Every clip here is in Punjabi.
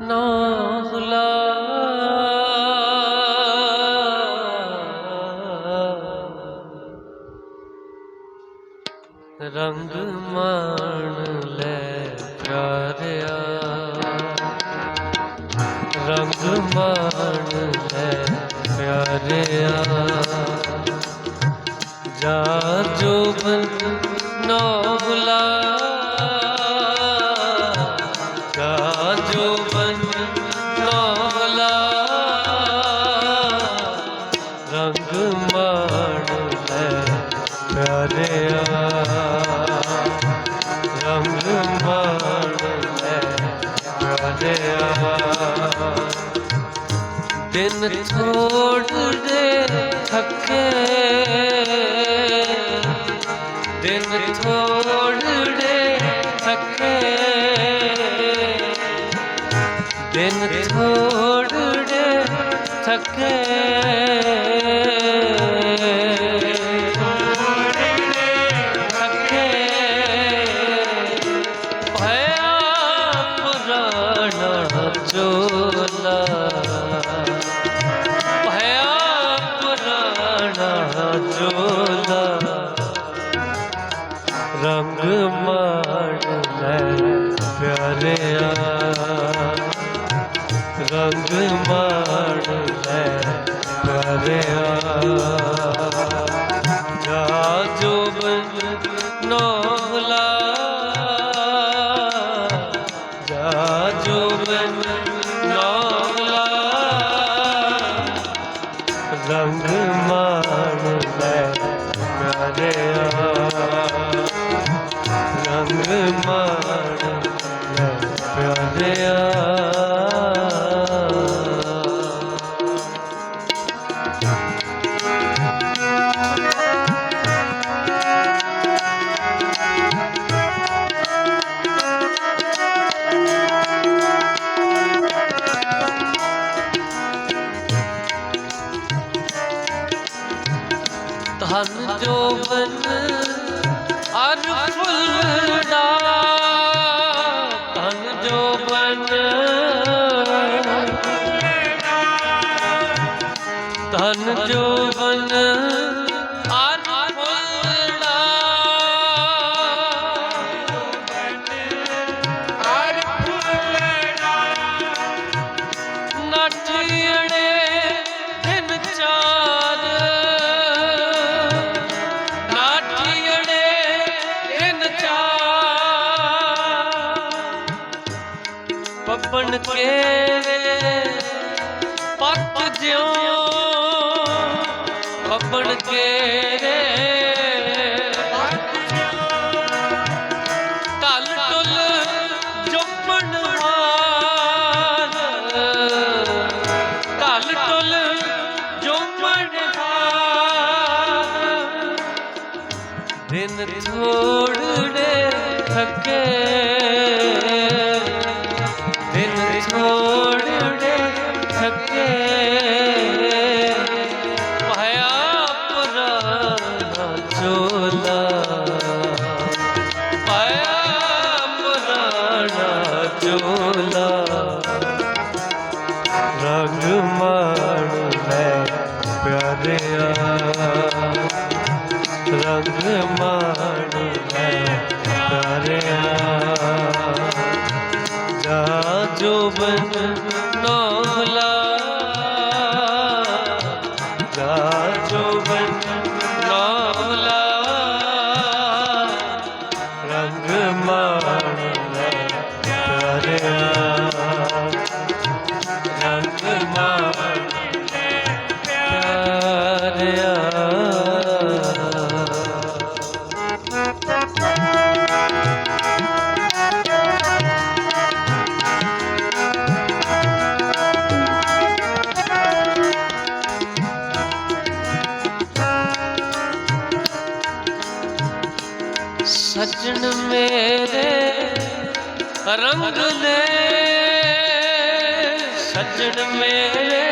ਨਾਹਲਾ ਰੰਗ ਮਾਣ ਲੈ ਪਿਆਰਿਆ ਰੰਗ ਮਾਣ ਲੈ ਪਿਆਰਿਆ ਜਾ ਜੋਬਨ ਨੌਲਾ ਜਾ ਦਿਨ ਥੋੜਦੇ ਥੱਕੇ ਦਿਨ ਥੋੜਦੇ ਥੱਕੇ ਦਿਨ ਥੋੜਦੇ ਰੰਗ ਮਾਣ ਲੈ ਪਿਆਰਿਆ ਰੰਗ ਮਾਣ ਲੈ ਪਿਆਰਿਆ ਜਾ ਜੋਬਨ ਨੌਲਾ ਜਾ ਜੋਬਨ ਜੋਬਨ। ਧਨ ਜੋਬਨ। ਪੱਪਣ ਕੇ ਰੰਗ ਮਾਣ ਲੈ ਸਰੰਗ ਦੇ ਸੱਜਣ ਮੇਰੇ।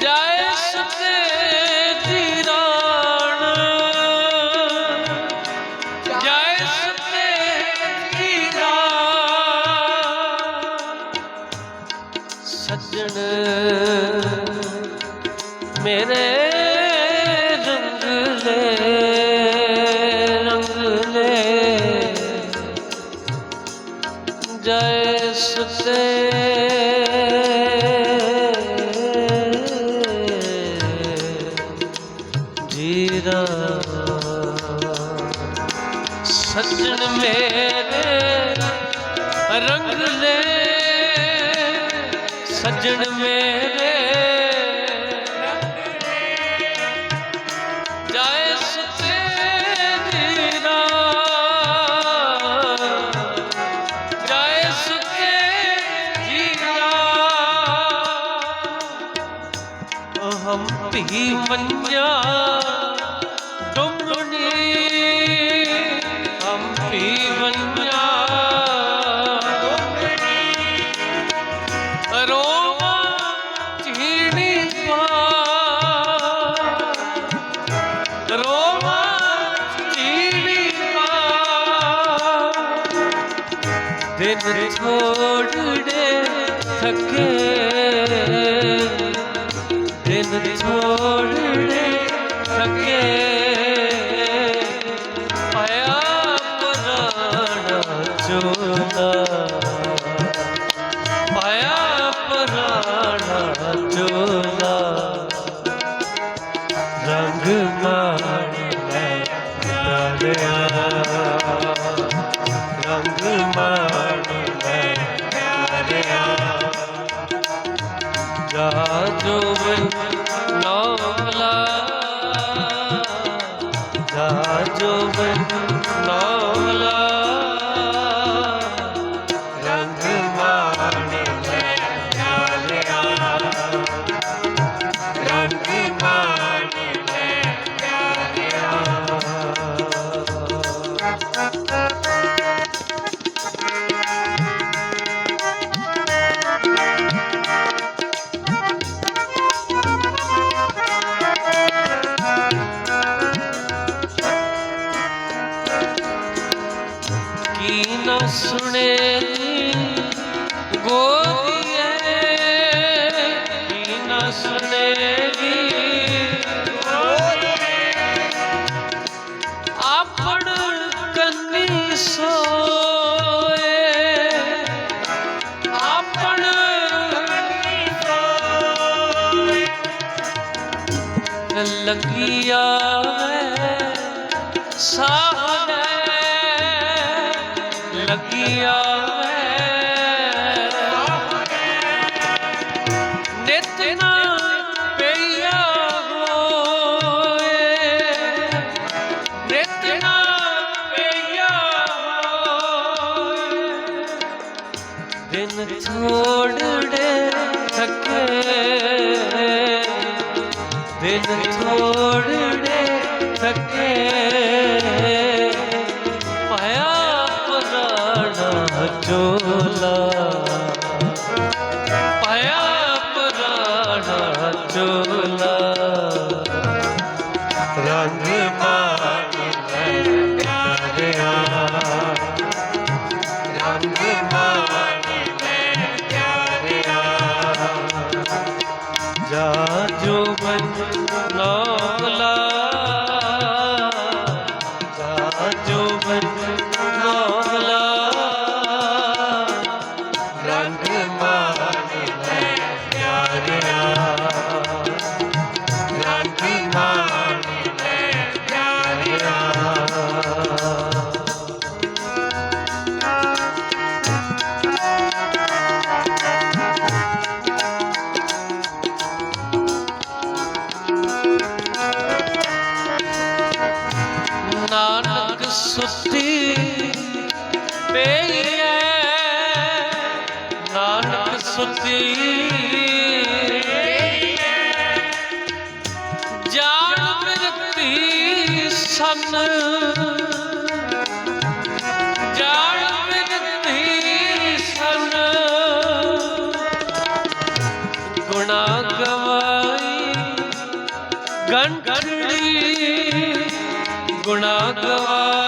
ਜਾਏ ਸੁਤੇ ਧੀਰਾਣ ਜਾਏ ਸੁਤੇ ਸੱਜਣ ਸੱਜਣ ਮੇਰੇ ਜਾਏ ਸੁਤੇ ਦਿਨ ਥੋੜੜੇ ਥਕੇ ਦਿਨ ਥੋੜੜੇ ਥਕੇ ਆਇਆ ਪੁਰਾਣਾ ਕੀ ਨਾ ਸੁਣੇ ਗੋਰੀਏ ਕੀ ਨਾ ਸੁਣੇ ਆਪਣ ਕੰਨੀ ਸੋਏ ਆਪਣ ਕੰਨੀ ਸੋਏ। ਲੱਗਿਆ ਲੱਗਿਆ ਚੋਲਾ। ਪਾਇਆ ਪੁਰਾਣਾ ਚੋਲਾ। ਰੰਗ ਮਾਣ ਲੈ ਪਿਆਰਿਆ। ਰੰਗ ਮਾਣ ਲੈ ਪਿਆਰਿਆ। ਜਾ ਜੋ ਬਨ ਨਾਲਾ ਜਾਣ ਮਿਰਤੀ ਸਨ। ਜਾਣ ਮਿਰਤੀ ਸਨ। ਗੁਣਾ ਗਵਾਈ ਗੰਢੜੀ ਗੁਣਾ ਗਵਾਈ